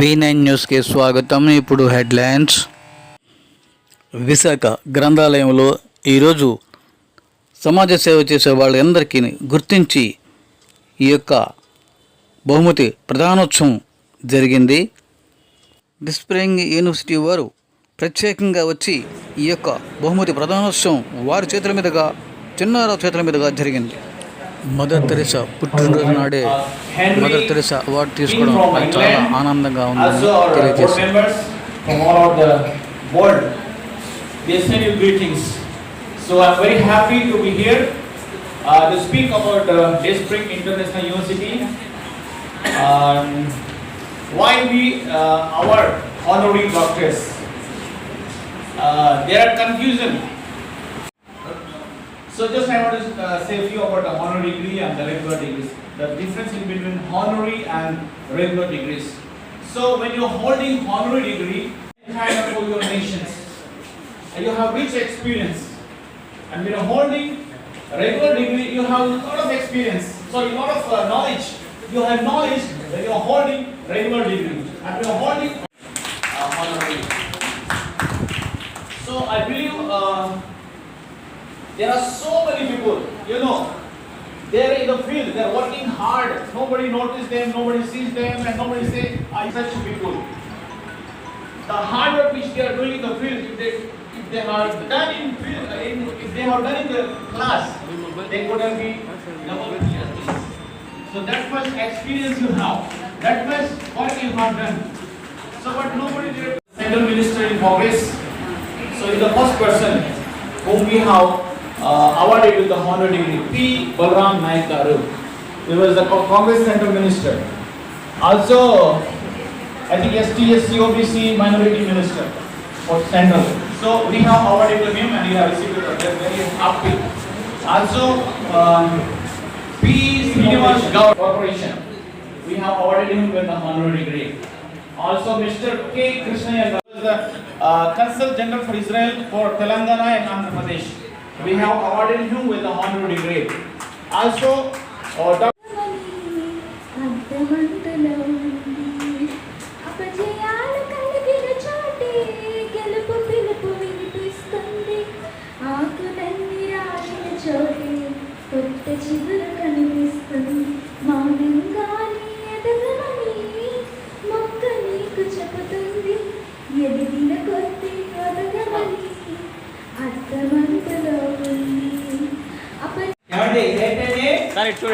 V nine న్యూస్కి స్వాగతం. ఇప్పుడు హెడ్లైన్స్. విశాఖ గ్రంథాలయంలో ఈరోజు సమాజ సేవ చేసే వాళ్ళందరికీ గుర్తించి ఈ యొక్క బహుమతి ప్రధానోత్సవం జరిగింది. డిస్ప్రింగ్ యూనివర్సిటీ వారు ప్రత్యేకంగా వచ్చి ఈ యొక్క బహుమతి ప్రధానోత్సవం వారి చేతుల మీదుగా చిన్నారావు చేతుల మీదుగా జరిగింది. మదర్ తెరిసా పుట్టినరోజు నాడే మదర్ తెరిసా అవార్డు తీసుకోవడం నాకు చాలా ఆనందంగా ఉందని Also, our board తెలియజేశారు members from all over the world, they send you greetings. So I'm very happy to be here uh, to speak about uh, Dayspring International University. Um, why we uh, our honorary doctors? Uh, there are confusion. So just I want to uh, say a few about the honorary degree and the regular degrees. The difference in between honorary and regular degrees. So when you're holding honorary degree, kind for your nations, and you have rich experience. And when you're holding regular degree, you have a lot of experience. So a lot of uh, knowledge. You have knowledge when you're holding regular degree. And you're holding uh, honorary. So I believe uh, there are so many people, you know, they're in the field, they're working hard. Nobody notices them, nobody sees them, and nobody says, I such people. The hard work which they are doing in the field, if they if they have done in field, uh, in, if they have done in the class, they couldn't be level with the So that much experience you have, that much work you have done. So but nobody there. Central Minister in progress. So in the first person whom we have awarded with the honor degree, P. Balram Naik. He was the Congress Central Minister. Also, I think ST, SC, OBC Minority Minister for Central. So we have awarded him and he has received it. We are very happy. Also, um, P. Srinivas Corporation. We have awarded him with the honorary degree. Also, Mr. K. Krishnayan was the uh, Consul General for Israel for Telangana and Andhra Pradesh. We have awarded him with the honorary degree. Also, uh,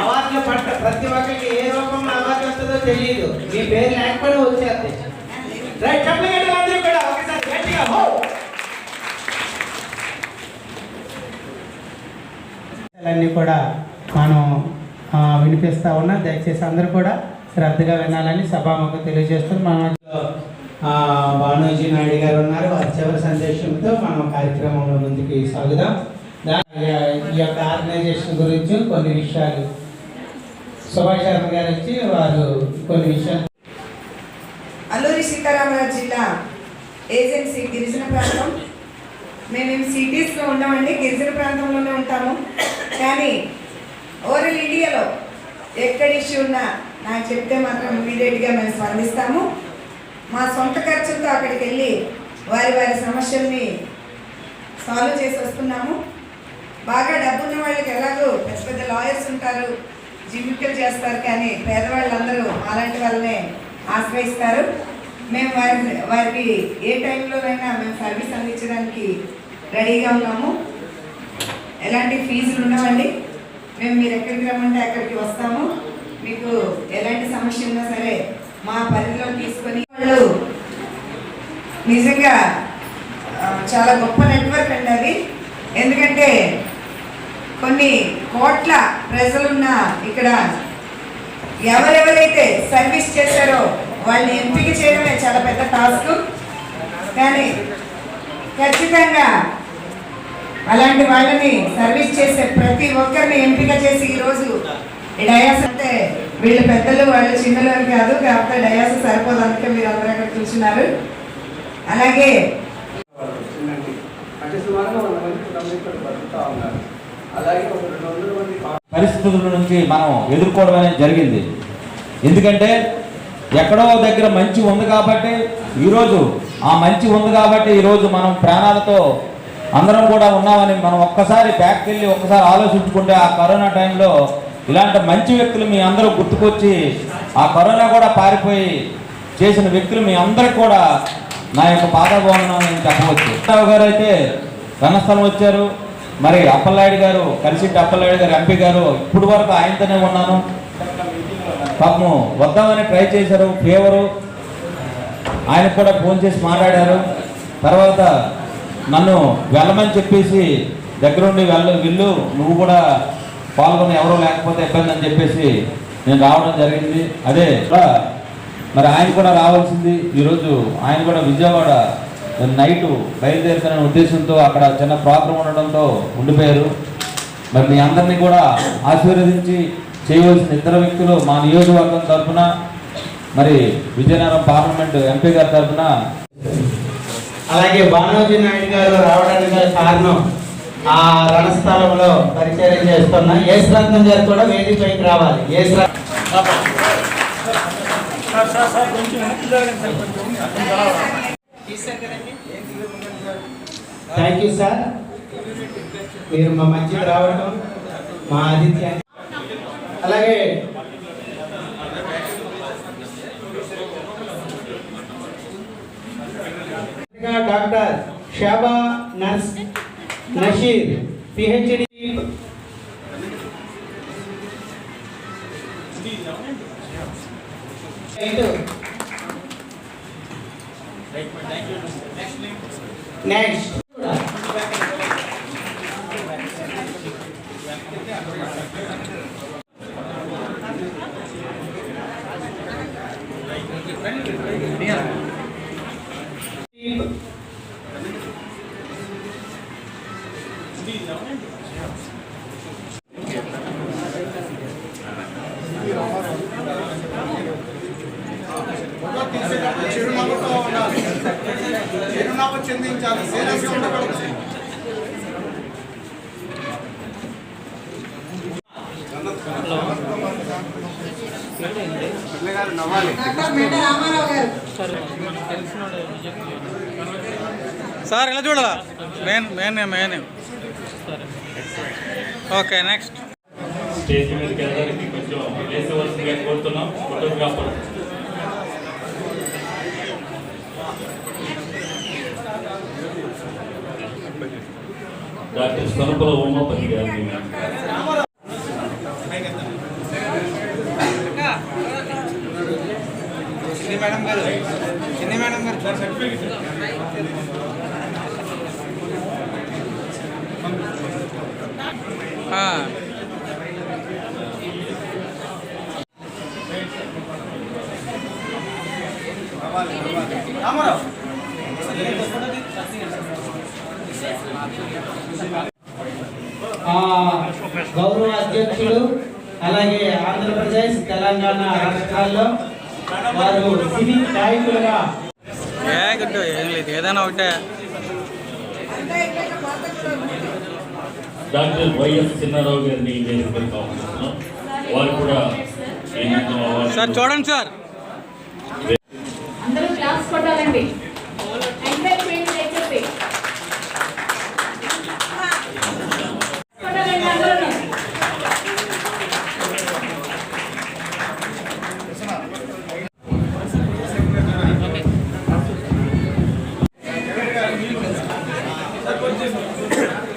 అవార్డులు పట్ట ప్రతి ఒక్కరికి ఏ రూపంలో award వస్తుందో తెలియదు మీ పేరు లేకపోతే వచ్చేది రైట్ చెప్పండి అందరూ కూడా? ఒకసారి గట్టిగా హో! అన్నీ కూడా మనం ఆ, వినిపిస్తా ఉన్నా. దయచేసి అందరూ కూడా శ్రద్ధగా వినాలని సభాముఖం తెలియజేస్తూ మన ఆ, భానుజీ నాయుడు గారు ఉన్నారు. వారి చివరి సందేశంతో మనం కార్యక్రమంలో ముందుకు సాగుదాం. ఈ యొక్క ఆర్గనైజేషన్ గురించి కొన్ని విషయాలు. సుభాష్ శర్మ గారు వచ్చి వారు కొన్ని విషయాలు. అల్లూరి సీతారామరాజు జిల్లా ఏజెన్సీ గిరిజన ప్రాంతం. మేము సిటీస్లో ఉన్నామండి గిరిజన ప్రాంతంలోనే ఉంటాము. కానీ ఓవరాల్ ఇండియాలో ఎక్కడ ఇష్యూ ఉన్నా నాకు చెప్తే మాత్రం ఇమీడియట్గా మేము స్పందిస్తాము. మా సొంత ఖర్చులతో అక్కడికి వెళ్ళి వారి వారి సమస్యల్ని సాల్వ్ చేసి వస్తున్నాము. బాగా డబ్బున్న వాళ్ళకి ఎలాగో పెద్ద పెద్ద లాయర్స్ ఉంటారు జిమ్మికలు చేస్తారు కానీ పేదవాళ్ళందరూ అలాంటి వాళ్ళనే ఆశ్రయిస్తారు. మేము వారి వారికి ఏ టైంలోనైనా మేము సర్వీస్ అందించడానికి రెడీగా ఉన్నాము. ఎలాంటి ఫీజులు ఉండవండి. మేము మీరు ఎక్కడికి రమ్మంటే అక్కడికి వస్తాము. మీకు ఎలాంటి సమస్య ఉన్నా సరే మా పరిధిలో తీసుకొని వాళ్ళు నిజంగా చాలా గొప్ప నెట్వర్క్ అండి అది. ఎందుకంటే కొన్ని కోట్ల ప్రజలున్న ఇక్కడ ఎవరెవరైతే సర్వీస్ చేశారో వాళ్ళని ఎంపిక చేయడమే చాలా పెద్ద టాస్క్. కానీ ఖచ్చితంగా అలాంటి వాళ్ళని సర్వీస్ చేసే ప్రతి ఒక్కరిని ఎంపిక చేసి ఈరోజు ఈ డయాస్ అంటే వీళ్ళు పెద్దలు వాళ్ళు చిన్నలు కాదు కాకపోతే డయాస్ సరిపోదు అందుకే మీరు అందరూ అక్కడ చూసినారు అలాగే అంటే సుమారుగా వంద మంది ఉన్నారు. అలాగే పరిస్థితుల నుంచి మనం ఎదుర్కోవడం అనేది జరిగింది. ఎందుకంటే ఎక్కడో దగ్గర మంచి ఉంది కాబట్టి ఈరోజు ఆ మంచి ఉంది కాబట్టి ఈరోజు మనం ప్రాణాలతో అందరం కూడా ఉన్నామని మనం ఒక్కసారి బ్యాక్కి వెళ్ళి ఒక్కసారి ఆలోచించుకుంటే ఆ కరోనా టైంలో ఇలాంటి మంచి వ్యక్తులు మీ అందరూ గుర్తుకొచ్చి ఆ కరోనా కూడా పారిపోయి చేసిన వ్యక్తులు మీ అందరికి కూడా నా యొక్క పాదాభవనం నేను చెప్పవచ్చు. గారు అయితే ఘనస్థలం వచ్చారు. మరి అప్పలనాయుడు గారు కలిసిట్టి అప్పలనాయుడు గారు ఎంపీ గారు ఇప్పుడు వరకు ఆయనతోనే ఉన్నాను పాపము వద్దామని ట్రై చేశారు ఫేవరు. ఆయన కూడా ఫోన్ చేసి మాట్లాడారు. తర్వాత నన్ను వెళ్ళమని చెప్పేసి దగ్గరుండి వెళ్ళ వెళ్ళు నువ్వు కూడా పాల్గొని ఎవరో లేకపోతే ఇబ్బంది అని చెప్పేసి నేను రావడం జరిగింది. అదే మరి ఆయన కూడా రావాల్సింది. ఈరోజు ఆయన కూడా విజయవాడ నైట్ బయలుదేరుతున్న ఉద్దేశంతో అక్కడ చిన్న ప్రోగ్రాం ఉండడంతో ఉండిపోయారు. మరి మీ అందరినీ కూడా ఆశీర్వదించి చేయవలసిన ఇతర వ్యక్తులు మా నియోజకవర్గం తరఫున మరి విజయనగరం పార్లమెంట్ ఎంపీ గారి తరఫున అలాగే బానోజీ నాయుడు గారు రావడానికి కారణం ఆ రణస్థలంలో పరిచయం చేస్తున్న యేసురత్నం గారు కూడా వేదికపైకి రావాలి. యేసురత్నం. థ్యాంక్ యూ సార్ మీరు మా మంచిది రావటం మా ఆతిథ్యాన్ని అలాగే doctor Shaba nurse Nasheer PhD next doctor Meda Ramarao garu sir ఇలా చూడదా main main main. Okay next. Stage మీదకి వెళ్ళడానికి కొంచెం వేసవలసిందిగా కోరుతున్నాం. ఫోటోగ్రాఫర్ డాక్టర్ ఉమాపతి గారిని ఆ, గౌరవ అధ్యక్షులు అలాగే ఆంధ్రప్రదేశ్ తెలంగాణ రాష్ట్రాల్లో వారు సినీ నాయకులుగా ఏ గుడ్డు ఏం లేదు ఏదైనా ఒకటే. డాక్టర్ వైఎస్ చిన్నారావు గారిని వారు కూడా సార్ చూడండి సార్.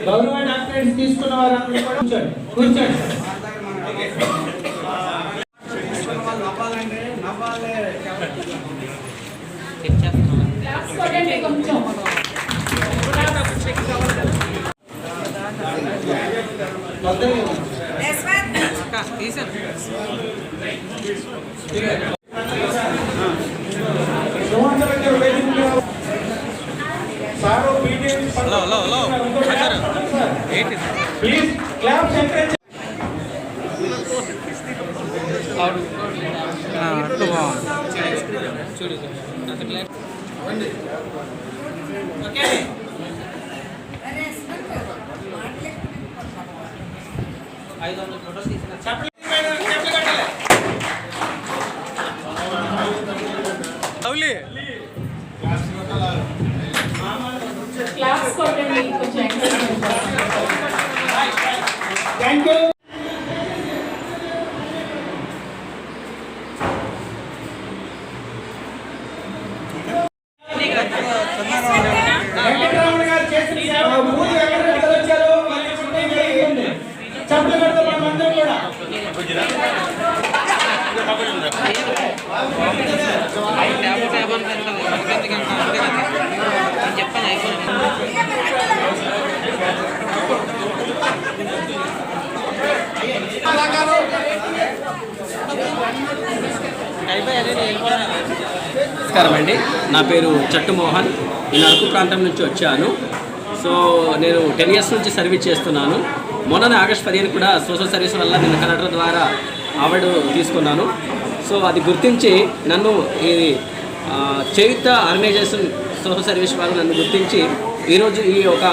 గౌరవ డాక్టరేట్ తీసుకున్న వారందరూ కూడా కూర్చోండి కూర్చోండి క్లాస్ హలో హలో సార్ ఏంటి? ప్లీజ్ క్లాప్స్ ఎంకరేజ్ ఆ, అట్లు బాగుంది. చూడు క్లాస్ వెంకటరమణ గారు చేసిన సేవ వెంకటరెడ్డి వచ్చారు మళ్ళీ జరిగింది. మనం అందరం కూడా నమస్కారం అండి. నా పేరు చట్టు మోహన్ నేను అరకు ప్రాంతం నుంచి వచ్చాను. సో నేను టెన్ ఇయర్స్ నుంచి సర్వీస్ చేస్తున్నాను. మొన్న ఆగస్ట్ పదిహేను కూడా సోషల్ సర్వీస్ వల్ల నేను కలెక్టర్ ద్వారా అవార్డు తీసుకున్నాను. సో అది గుర్తించి నన్ను ఈ ఆ, చేయుత ఆర్గనైజేషన్ సోషల్ సర్వీస్ వాళ్ళు నన్ను గుర్తించి ఈరోజు ఈ ఒక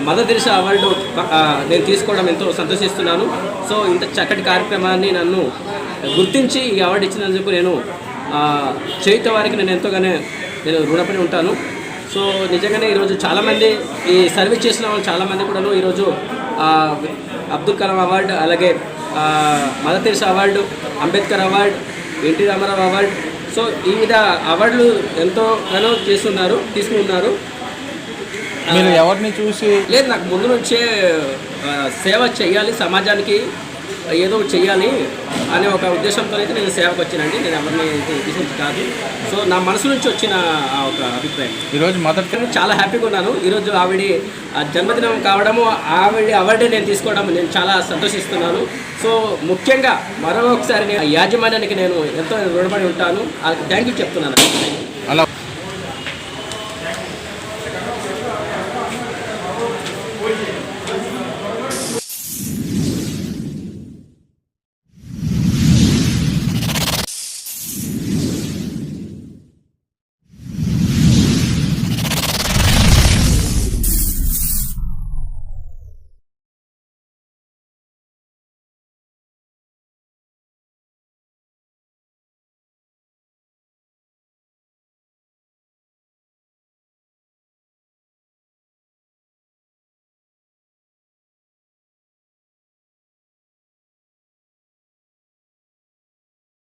మదర్ తెరిసా అవార్డు నేను తీసుకోవడం ఎంతో సంతోషిస్తున్నాను. సో ఇంత చక్కటి కార్యక్రమాన్ని నన్ను గుర్తించి ఈ అవార్డు ఇచ్చినందుకు నేను చేయుత వారికి నేను ఎంతోగానే నేను రుణపడి ఉంటాను. సో నిజంగానే ఈరోజు చాలామంది ఈ సర్వీస్ చేసిన వాళ్ళు చాలామంది కూడాను ఈరోజు అబ్దుల్ కలాం అవార్డు అలాగే Mother Teresa award Ambedkar award NT Ramarao award. So ఈ విధ అవార్డులు ఎంతోగానో చేస్తున్నారు తీసుకున్నారు. మీరు ఎవరిని చూసి లేదు నాకు ముందు నుంచే సేవ చేయాలి సమాజానికి. ఏదో చేయాలి అనే ఒక ఉద్దేశంతో అయితే నేను సేవకు వచ్చానండి. నేను ఎవరిని ఉద్దేశించి కాదు. సో నా మనసు నుంచి వచ్చిన ఆ ఒక అభిప్రాయం. ఈరోజు మొదటి చాలా హ్యాపీగా ఉన్నాను. ఈరోజు ఆవిడ ఆ జన్మదినం కావడము ఆవిడ అవార్డే నేను తీసుకోవడం నేను చాలా సంతోషిస్తున్నాను. సో ముఖ్యంగా మరొకసారి నేను యాజమాన్యానికి నేను ఎంతో రుణపడి ఉంటాను. థ్యాంక్ యూ చెప్తున్నాను. అలా